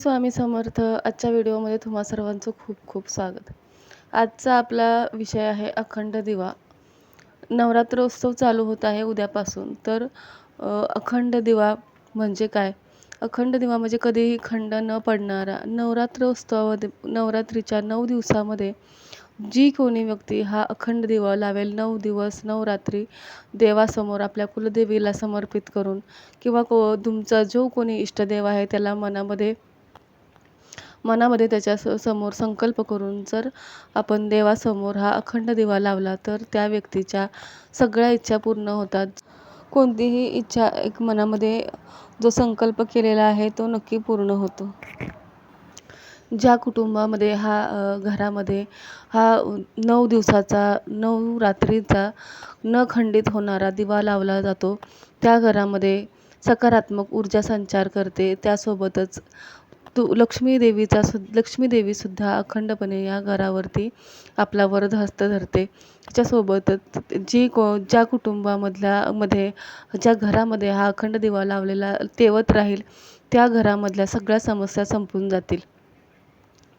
स्वामी समर्थ आजच्या व्हिडिओमध्ये तुम्हा सर्वांचं खूप खूप स्वागत. आजचा आपला विषय आहे अखंड दिवा. नवरात्रोत्सव चालू होत आहे उद्यापासून. तर अखंड दिवा म्हणजे काय? अखंड दिवा म्हणजे कधीही खंड न पडणारा नवरात्रोत्सवामध्ये नवरात्रीच्या नऊ दिवसामध्ये जी कोणी व्यक्ती हा अखंड दिवा लावेल नऊ दिवस नवरात्री देवासमोर आपल्या कुलदेवीला समर्पित करून किंवा को तुमचा जो कोणी इष्टदेव आहे त्याला मनामध्ये मनामध्ये त्याच्या स समोर संकल्प करून जर आपण देवासमोर हा अखंड दिवा लावला तर त्या व्यक्तीच्या सगळ्या इच्छा पूर्ण होतात. कोणतीही इच्छा एक मनामध्ये जो संकल्प केलेला आहे तो नक्की पूर्ण होतो. ज्या कुटुंबामध्ये हा घरामध्ये हा नऊ दिवसाचा नऊ रात्रीचा न खंडित होणारा दिवा लावला जातो त्या घरामध्ये सकारात्मक ऊर्जा संचार करते. त्यासोबतच तू लक्ष्मी देवीचा सु लक्ष्मी देवीसुद्धा अखंडपणे या घरावरती आपला वरद हस्त धरते. त्याच्यासोबतच जी को ज्या कुटुंबामधल्या मध्ये ज्या घरामध्ये हा अखंड दिवा लावलेला तेवत राहील त्या घरामधल्या सगळ्या समस्या संपून जातील.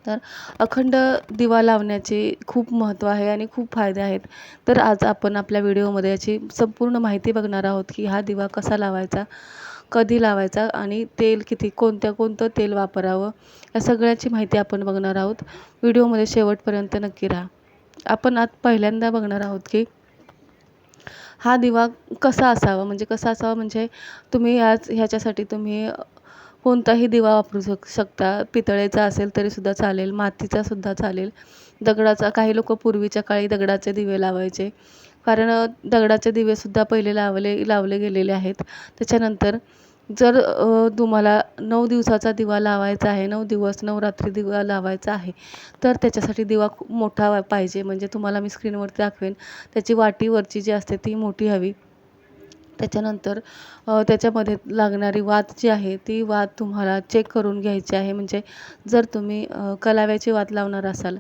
तर अखंड दिवा लावण्याचे खूप महत्त्व आहे आणि खूप फायदे आहेत. तर आज आपण आपल्या व्हिडिओमध्ये याची संपूर्ण माहिती बघणार आहोत की हा दिवा कसा लावायचा कधी लावायचा आणि तेल किती कोणत्या कोणतं तेल वापरावं या सगळ्याची माहिती आपण बघणार आहोत. व्हिडिओमध्ये शेवटपर्यंत नक्की राहा. आपण आज पहिल्यांदा बघणार आहोत की हा दिवा कसा असावा म्हणजे कसा असावा म्हणजे तुम्ही आज ह्याच्यासाठी तुम्ही कोणताही दिवा वापरू शक शकता. पितळेचा असेल तरीसुद्धा चालेल मातीचा सुद्धा चालेल. दगडाचा काही लोक पूर्वीच्या काळी दगडाचे दिवे लावायचे. कारण दगडाचे दिवेसुद्धा पहिले लावले लावले गेलेले आहेत. त्याच्यानंतर जर तुम्हाला नऊ दिवसाचा दिवा लावायचा आहे नऊ दिवस नवरात्री दिवा लावायचा आहे तर त्याच्यासाठी दिवा खूप मोठा पाहिजे. म्हणजे तुम्हाला मी स्क्रीनवरती दाखवेन त्याची वाटीवरची जी असते ती मोठी हवी. त्याच्यानंतर त्याच्यामध्ये लागणारी वात जी आहे ती वात तुम्हाला चेक करून घ्यायची आहे. म्हणजे जर तुम्ही कलाव्याची वात लावणार असाल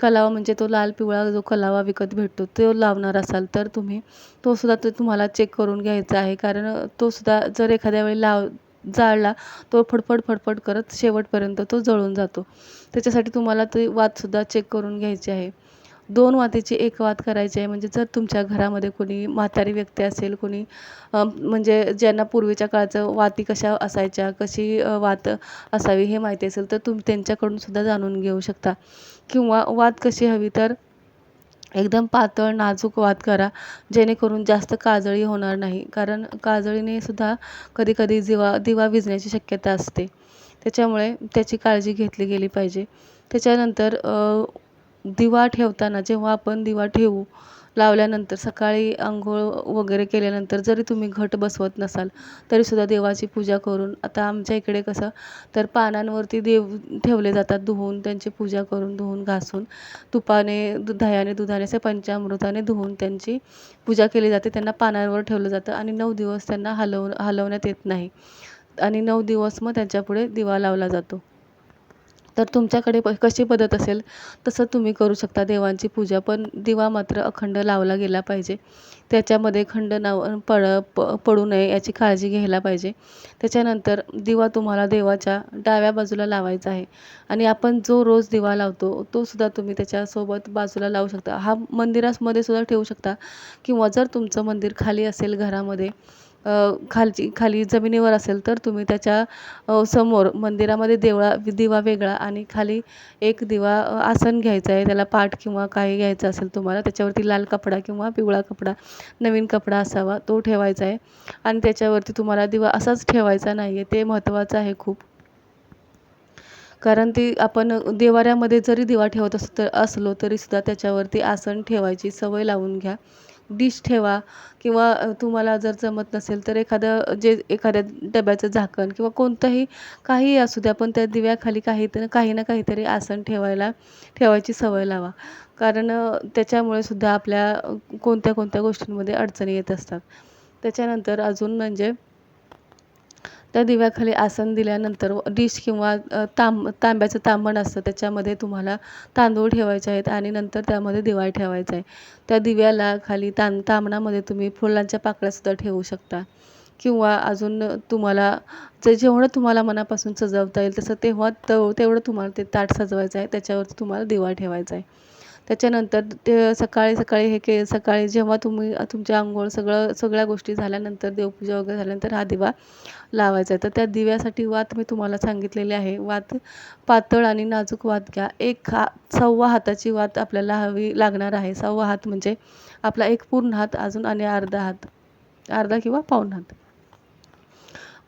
कलावा म्हणजे तो लाल पिवळा जो कलावा विकत भेटतो तो लावणार असाल तर तुम्ही तो सुद्धा तो तुम्हाला चेक करून घ्यायचा आहे. कारण तो सुद्धा जर एखाद्या वेळी लाव जाळला तो फडफड फडफड करत शेवटपर्यंत तो जळून जातो. त्याच्यासाठी तुम्हाला ते वातसुद्धा चेक करून घ्यायची आहे. दोन वातीची एक वात करायची आहे. म्हणजे जर तुमच्या घरामध्ये कोणी म्हातारी व्यक्ती असेल कोणी म्हणजे ज्यांना पूर्वीच्या काळचं वाती कशा असायच्या कशी वात असावी हे माहिती असेल तर तुम्ही त्यांच्याकडून सुद्धा जाणून घेऊ शकता. किंवा वात कशी हवी तर एकदम पातळ नाजूक वात करा. जेणेकरून जास्त काजळी होणार नाही. कारण काजळीने सुद्धा कधीकधी दिवा दिवा विजण्याची शक्यता असते. त्याच्यामुळे त्याची काळजी घेतली गेली पाहिजे. त्याच्यानंतर दिवा ठेवताना जेव्हा आपण दिवा ठेवू लावल्यानंतर सकाळी आंघोळ वगैरे केल्यानंतर जरी तुम्ही घट बसवत नसाल तरीसुद्धा देवाची पूजा करून आता आमच्या इकडे कसं तर पानांवरती देव ठेवले जातात धुवून त्यांची पूजा करून धुवून घासून तुपाने दु दह्याने दुधाने असे पंचामृताने धुवून त्यांची पूजा केली जाते. त्यांना पानांवर ठेवलं जातं आणि नऊ दिवस त्यांना हलव हलवण्यात येत नाही. आणि नऊ दिवस मग त्यांच्यापुढे दिवा लावला जातो. तर तुमच्याकडे प कशी पद्धत असेल? तसं तुम्ही करू शकता. देवांची पूजा पण दिवा मात्र अखंड लावला गेला पाहिजे. त्याच्यामध्ये खंड नाव पड प पडू नये याची काळजी घ्यायला पाहिजे. त्याच्यानंतर दिवा तुम्हाला देवाच्या डाव्या बाजूला लावायचा आहे. आणि आपण जो रोज दिवा लावतो तो सुद्धा तुम्ही त्याच्यासोबत बाजूला लावू शकता. हा मंदिरामध्ये सुद्धा ठेवू शकता. किंवा जर तुमचं मंदिर खाली असेल घरामध्ये खालची खाली जमिनीवर असेल तर तुम्ही त्याच्यासमोर मंदिरामध्ये देवळा दिवा वेगळा आणि खाली एक दिवा आसन घ्यायचं आहे. त्याला पाट किंवा काही घ्यायचं असेल तुम्हाला त्याच्यावरती लाल कपडा किंवा पिवळा कपडा नवीन कपडा असावा तो ठेवायचा आहे. आणि त्याच्यावरती तुम्हाला दिवा असाच ठेवायचा नाही आहे ते महत्त्वाचं आहे खूप. कारण ती आपण देवाऱ्यामध्ये जरी दिवा ठेवत असतो तर असलो तरीसुद्धा त्याच्यावरती आसन ठेवायची सवय लावून घ्या. डिश ठेवा किंवा तुम्हाला जर जमत नसेल तर एखादं जे एखाद्या डब्याचं झाकण किंवा कोणतंही काहीही असू द्या पण त्या दिव्याखाली काही तर काही ना काहीतरी आसन ठेवायला ठेवायची सवय लावा. कारण त्याच्यामुळे सुद्धा आपल्या कोणत्या कोणत्या गोष्टींमध्ये अडचणी येत असतात. त्याच्यानंतर अजून म्हणजे त्या दिव्याखाली आसन दिल्यानंतर डिश किंवा तांब तांब्याचं तांबण असतं त्याच्यामध्ये तुम्हाला तांदूळ ठेवायचे आहेत आणि नंतर त्यामध्ये दिवा ठेवायचा आहे. त्या दिव्याला खाली तां तांबणामध्ये तुम्ही फुलांच्या पाकळ्यासुद्धा ठेवू शकता. किंवा अजून तुम्हाला जे जेवढं तुम्हाला मनापासून सजवता येईल तसं तेव्हा तेवढं तुम्हाला ते ताट सजवायचं आहे त्याच्यावरती तुम्हाला दिवा ठेवायचा आहे. त्याच्यानंतर ते सकाळी सकाळी हे के सकाळी जेव्हा तुम्ही तुमच्या आंघोळ सगळं सगळ्या गोष्टी झाल्यानंतर देवपूजा वगैरे झाल्यानंतर हा दिवा लावायचा आहे. तर त्या दिव्यासाठी वात मी तुम्हाला सांगितलेली आहे. वात पातळ आणि नाजूक वात घ्या. एक हा सव्वा हाताची वात आपल्याला हवी लागणार आहे. सव्वा हात म्हणजे आपला एक पूर्ण हात अजून आणि अर्धा हात. अर्धा किंवा पाऊण हात.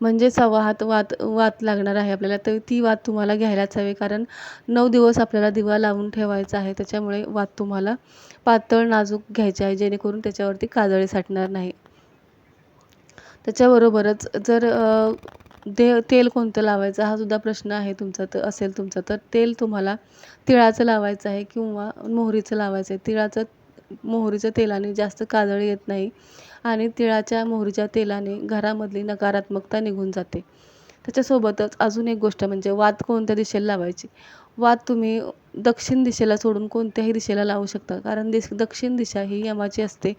म्हणजे सव्वा वात वात लागणार आहे आपल्याला. तर ती वात तुम्हाला घ्यायलाच हवी कारण नऊ दिवस आपल्याला दिवा लावून ठेवायचा आहे. त्याच्यामुळे वात तुम्हाला पातळ नाजूक घ्यायची आहे जेणेकरून त्याच्यावरती काजळी साठणार नाही. त्याच्याबरोबरच जर दे तेल कोणतं लावायचं हा सुद्धा प्रश्न आहे तुमचा तर असेल तुमचा. तर तेल तुम्हाला तिळाचं लावायचं आहे किंवा मोहरीचं लावायचं आहे. तिळाचं मोहरीच्या तेलाने जास्त काजळी येत नाही. आणि तिळाच्या मोहरीच्या तेलाने घरामधली नकारात्मकता निघून जाते. त्याच्यासोबतच अजून एक गोष्ट म्हणजे वात कोणत्या दिशेला लावायची? वात तुम्ही दक्षिण दिशेला सोडून कोणत्याही दिशेला लावू शकता कारण दिस दक्षिण दिशा ही यमाची असते.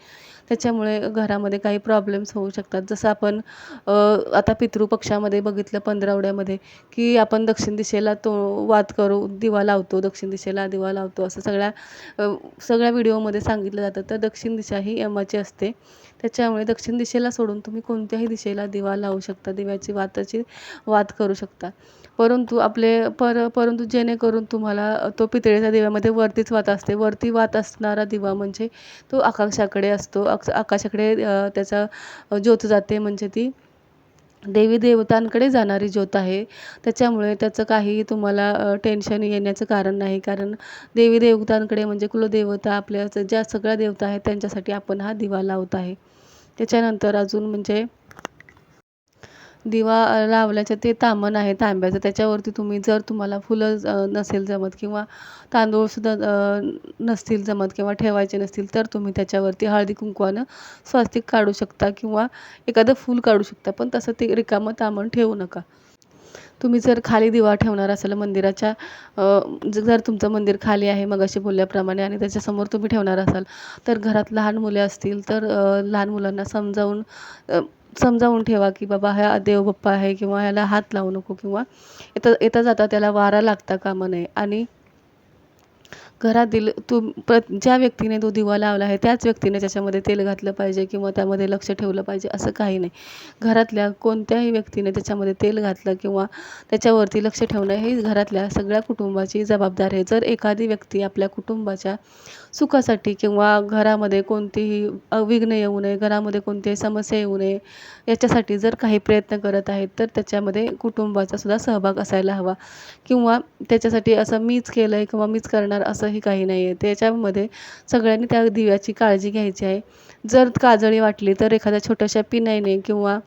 त्याच्यामुळे घरामध्ये काही प्रॉब्लेम्स होऊ शकतात. जसं आपण आता पितृपक्षामध्ये बघितलं पंधरावड्यामध्ये की आपण दक्षिण दिशेला तो वाद करू दिवा लावतो दक्षिण दिशेला दिवा लावतो असं सगळ्या सगळ्या व्हिडिओमध्ये सांगितलं जातं. तर दक्षिण दिशा ही यमाची असते. त्याच्यामुळे दक्षिण दिशेला सोडून तुम्ही कोणत्याही दिशेला दिवा लावू शकता. दिव्याची वाताची वाद करू शकता. परंतु आपले पर परंतु जेणेकरून तुम्हाला तो पितळेच्या दिव्यामध्ये वरतीच वात असते. वरती वात असणारा दिवा म्हणजे तो आकाशाकडे असतो. आक्स आकाशाकडे त्याचा ज्योत जाते म्हणजे ती देवी देवतांकडे जाणारी ज्योत आहे. त्याच्यामुळे त्याचं काही तुम्हाला टेन्शन येण्याचं कारण नाही. कारण देवी देवतांकडे म्हणजे कुलदेवता आपल्या ज्या सगळ्या देवता आहेत त्यांच्यासाठी आपण हा दिवा लावत आहे. त्याच्यानंतर अजून म्हणजे दिवा लावल्याचं ते तामण आहे तांब्याचं. त्याच्यावरती तुम्ही जर तुम्हाला फुलं नसेल जमत किंवा तांदूळसुद्धा नसतील जमत किंवा ठेवायचे नसतील तर तुम्ही त्याच्यावरती हळदी कुंकवानं स्वास्तिक काढू शकता किंवा एखादं फूल काढू शकता. पण तसं ते रिकामं तामण ठेवू नका. तुम्ही जर खाली दिवा ठेवणार असाल मंदिराच्या जर तुमचं मंदिर खाली आहे मगाशी बोलल्याप्रमाणे आणि त्याच्यासमोर तुम्ही ठेवणार असाल तर घरात लहान मुले असतील तर लहान मुलांना समजावून समजावून ठेवा की बाबा हा देवबाप्पा आहे किंवा ह्याला हात लावू नको किंवा येता येता जाता त्याला वारा लागता कामा नये. आणि घरातील तू प्र ज्या व्यक्तीने तो दिवा लावला आहे त्याच व्यक्तीने त्याच्यामध्ये तेल घातलं पाहिजे किंवा त्यामध्ये लक्ष ठेवलं पाहिजे असं काही नाही. घरातल्या कोणत्याही व्यक्तीने त्याच्यामध्ये तेल घातलं किंवा त्याच्यावरती लक्ष ठेवणं हे घरातल्या सगळ्या कुटुंबाची जबाबदारी आहे. जर एखादी व्यक्ती आपल्या कुटुंबाच्या सुखासाठी किंवा घरामध्ये कोणतीही विघ्न येऊ नये घरामध्ये कोणतीही समस्या येऊ नये याच्यासाठी जर काही प्रयत्न करत आहेत तर त्याच्यामध्ये कुटुंबाचा सुद्धा सहभाग असायला हवा. किंवा त्याच्यासाठी असं मीच केलं आहे किंवा मीच करणार असं असंही काही नाही आहे त्याच्यामध्ये सगळ्यांनी त्या दिव्याची काळजी घ्यायची आहे. जर काजळी वाटली तर एखाद्या छोट्याशा पिनाईने किंवा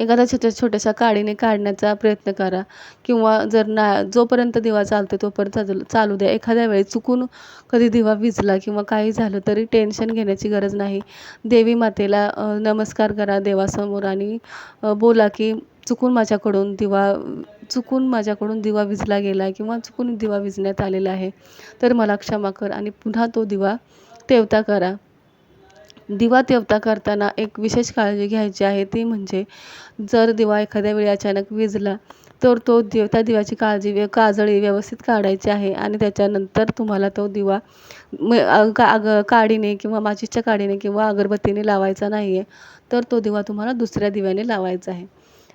एखाद्या छोट्या छोट्याशा काडीने काढण्याचा प्रयत्न करा. किंवा जर ना जोपर्यंत दिवा चालतो तोपर्यंत चालू चालू द्या. एखाद्या वेळी चुकून कधी दिवा विजला किंवा काही झालं तरी टेन्शन घेण्याची गरज नाही. देवी मातेला नमस्कार करा देवासमोर आणि बोला की चुकून माझ्याकडून दिवा चुकून माझ्याकडून दिवा विझला गेला किंवा चुकून दिवा विझण्यात आलेला आहे तर मला क्षमा कर आणि पुन्हा तो दिवा तेवता करा. दिवा तेवता करताना एक विशेष काळजी घ्यायची आहे ती म्हणजे जर दिवा एखाद्या वेळी अचानक विजला तर तो दिव त्या दिव्याची काळजी व्य काजळी व्यवस्थित काढायची आहे आणि त्याच्यानंतर तुम्हाला तो दिवा का अग काडीने किंवा माचीसच्या काडीने किंवा अगरबत्तीने लावायचा नाही आहे तर तो दिवा तुम्हाला दुसऱ्या दिव्याने लावायचा आहे.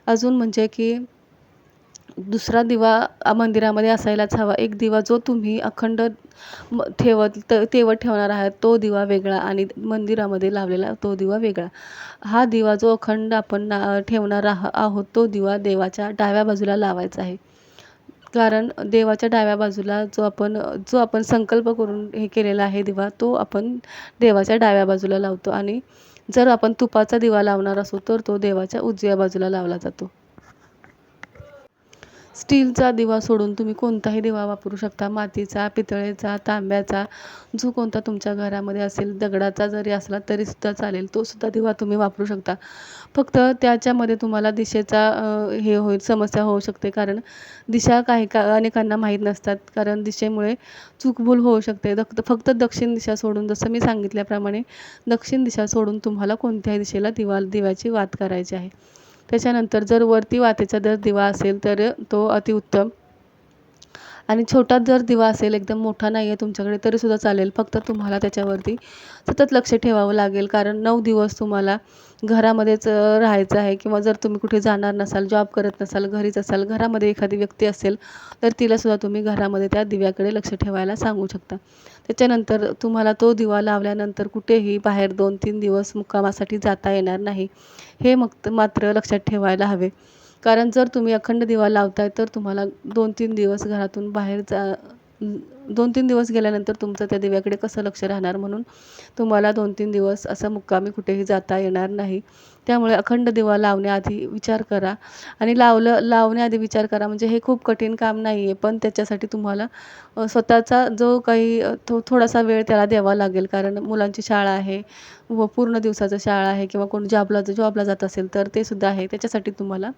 अजून म्हणजे की दुसरा दिवा मंदिरामध्ये असायलाच हवा. एक दिवा जो तुम्ही अखंड ठेवत त तेवत ठेवणार आहात तो दिवा वेगळा आणि मंदिरामध्ये लावलेला तो दिवा वेगळा. हा दिवा जो अखंड आपण ना ठेवणार आह आहोत तो दिवा देवाच्या डाव्या बाजूला लावायचा आहे. कारण देवाच्या डाव्या बाजूला जो आपण जो आपण संकल्प करून हे केलेला आहे दिवा तो आपण देवाच्या डाव्या बाजूला लावतो आणि जर आपण तुपाचा दिवा लावणार असू तर तो देवाच्या उजव्या बाजूला लावला जातो. स्टीलचा दिवा सोडून तुम्ही कोणताही दिवा वापरू शकता. मातीचा पितळेचा तांब्याचा जो कोणता तुमच्या घरामध्ये असेल दगडाचा जरी असला तरीसुद्धा चालेल तोसुद्धा दिवा तुम्ही वापरू शकता. फक्त त्याच्यामध्ये तुम्हाला दिशेचा हे होईल समस्या होऊ शकते. कारण दिशा काही का अनेकांना माहीत नसतात. कारण दिशेमुळे चूकभूल होऊ शकते. दक्त फक्त दक्षिण दिशा सोडून जसं मी सांगितल्याप्रमाणे दक्षिण दिशा सोडून तुम्हाला कोणत्याही दिशेला दिवा दिव्याची वात करायची आहे. त्याच्यानंतर जर वरती वातेचा जर दिवा असेल तर तो अतिउत्तम. आणि छोटा जर दिवा असेल एकदम मोठा नाही आहे तुमच्याकडे तरीसुद्धा चालेल. फक्त तुम्हाला त्याच्यावरती सतत लक्ष ठेवावं लागेल. कारण नऊ दिवस तुम्हाला घरामध्येच राहायचं आहे किंवा जर तुम्ही कुठे जाणार नसाल जॉब करत नसाल घरीच असाल घरामध्ये एखादी व्यक्ती असेल तर तिलासुद्धा तुम्ही घरामध्ये त्या दिव्याकडे लक्ष ठेवायला सांगू शकता. त्याच्यानंतर तुम्हाला तो दिवा लावल्यानंतर कुठेही बाहेर दोन तीन दिवस मुक्कामासाठी जाता येणार नाही. हे मग मात्र लक्षात ठेवायला हवे. कारण जर तुम्ही अखंड दिवा लावताय तर तुम्हाला दोन तीन दिवस घरातून बाहेर जा दोन तीन दिवस गेल्यानंतर तुमचं त्या दिव्याकडे कसं लक्ष राहणार म्हणून तुम्हाला दोन तीन दिवस असं मुक्कामी कुठेही जाता येणार नाही. त्यामुळे अखंड दिवा लावण्याआधी विचार करा आणि लावलं लावण्याआधी विचार करा म्हणजे हे खूप कठीण काम नाही आहे पण त्याच्यासाठी तुम्हाला स्वतःचा जो काही थो थोडासा वेळ त्याला द्यावा लागेल. कारण मुलांची शाळा आहे व पूर्ण दिवसाचं शाळा आहे किंवा कोण जॉबला जॉबला जात असेल तर ते सुद्धा आहे. त्याच्यासाठी तुम्हाला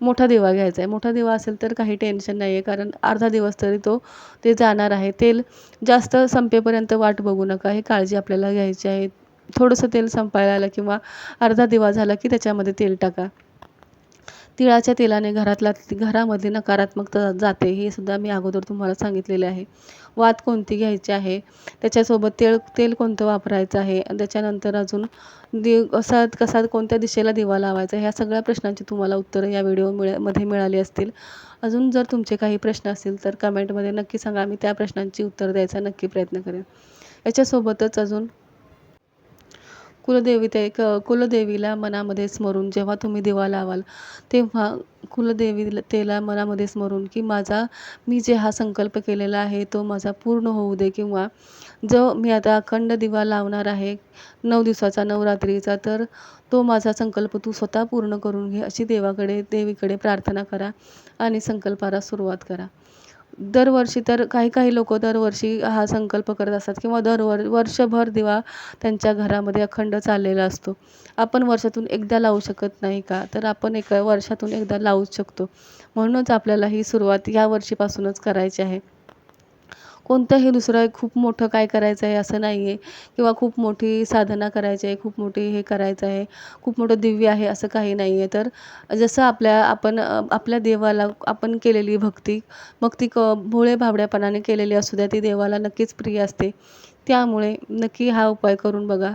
मोठा दिवा घ्यायचा आहे. मोठा दिवा असेल तर काही टेन्शन नाही आहे कारण अर्धा दिवस तरी तो ते जाणार आहे. तेल जास्त संपेपर्यंत वाट बघू नका. हे काळजी आपल्याला घ्यायची आहे. थोडंसं तेल संपायला आलं किंवा अर्धा दिवा झाला की त्याच्यामध्ये तेल टाका. तिळाच्या तेलाने घरातला घरामध्ये नकारात्मकता जाते हे सुद्धा मी अगोदर तुम्हाला सांगितलेले आहे. वात कोणती घ्यायची आहे? त्याच्यासोबत तेल तेल कोणतं वापरायचं आहे? त्याच्यानंतर अजून दि कसा कसा कोणत्या दिशेला दिवा लावायचा? ह्या सगळ्या प्रश्नांची तुम्हाला उत्तरं या व्हिडिओ मिळमध्ये मिळाली असतील. अजून जर तुमचे काही प्रश्न असतील तर कमेंटमध्ये नक्की सांगा. मी त्या प्रश्नांची उत्तर द्यायचा नक्की प्रयत्न करेन. याच्यासोबतच अजून कुलदेवी क कुलदेवीला मनामध्ये स्मरून जेव्हा तुम्ही दिवा लावाल तेव्हा कुलदेवीला मनामध्ये स्मरून की माझा मी जे हा संकल्प केलेला आहे तो माझा पूर्ण होऊ दे किंवा जो मी आता अखंड दिवा लावणार आहे नऊ दिवसाचा नवरात्रीचा तर तो माझा संकल्प तू स्वतः पूर्ण करून घे अशी देवाकडे देवीकडे प्रार्थना करा आणि संकल्पाला सुरुवात करा. दरवर्षी तर काही काही लोक दरवर्षी हा संकल्प करत असतात किंवा दरवर वर्षभर दिवा त्यांच्या घरामध्ये अखंड चाललेला असतो. आपण वर्षातून एकदा लावू शकत नाही का? तर आपण एका वर्षातून एकदा लावूच शकतो. म्हणूनच आपल्याला ही सुरुवात या वर्षीपासूनच करायची आहे. कोणतंही दुसरं खूप मोठं काय करायचं आहे असं नाही आहे किंवा खूप मोठी साधना करायची आहे खूप मोठी हे करायचं आहे खूप मोठं दिव्य आहे असं काही नाही आहे तर जसं आपल्या आपण आपल्या देवाला आपण केलेली भक्ती मग ती क भोळे भाबड्यापणाने केलेली असू द्या ती देवाला नक्कीच प्रिय असते. त्यामुळे नक्की हा उपाय करून बघा.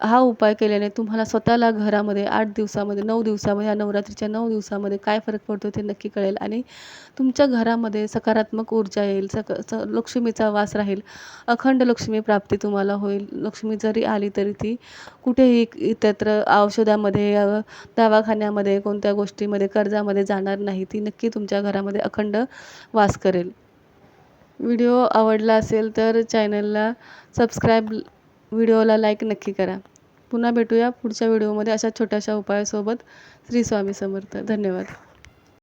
हा उपाय केल्याने तुम्हाला स्वतःला घरामध्ये आठ दिवसामध्ये नऊ दिवसामध्ये या नवरात्रीच्या नऊ दिवसामध्ये काय फरक पडतो ते नक्की कळेल. आणि तुमच्या घरामध्ये सकारात्मक ऊर्जा येईल सक स लक्ष्मीचा वास राहील अखंड लक्ष्मी प्राप्ती तुम्हाला होईल. लक्ष्मी जरी आली तरी ती कुठेही इतरत्र औषधामध्ये दवाखान्यामध्ये कोणत्या गोष्टीमध्ये कर्जामध्ये जाणार नाही. ती नक्की तुमच्या घरामध्ये अखंड वास करेल. व्हिडिओ आवडला असेल तर चॅनलला सबस्क्राईब व्हिडिओला लाईक नक्की करा. पुन्हा भेटूया पुढच्या व्हिडिओमध्ये अशा छोट्याशा उपायासोबत श्री स्वामी समर्थ. धन्यवाद.